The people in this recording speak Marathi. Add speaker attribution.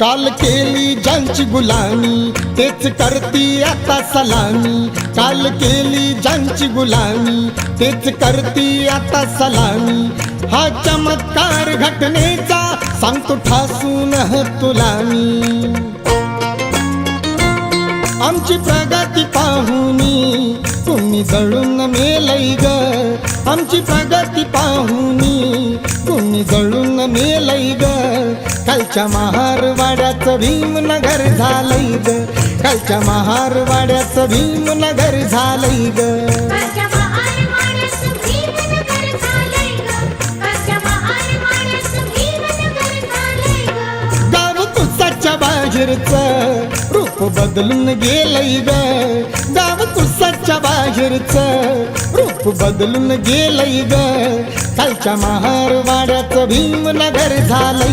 Speaker 1: काल केली ज्यांची गुलामी तेच करती आता सलामी. काल केली ज्यांची गुलामी तेच करती आता सलामी. हा चमत्कार घटनेचा सांगतो ठासून तुला मी आमची प्रगती पाहुनी तुम्ही जळून मेलई ग. आमची प्रगती पाहुनी तुम्ही जळून मेलई ग. कालच्या महारवाड्याचं भीमनगर झालंय ग. कालच्या महारवाड्याचं भीमनगर झालंय ग. गाव तुसाच्या बाहेरच रूप बदलून गेलंय ग. गाव तुसाच्या बाहेरच रूप बदलून गेलंय ग. कालच्या महारवाड्याचं भीमनगर झालंय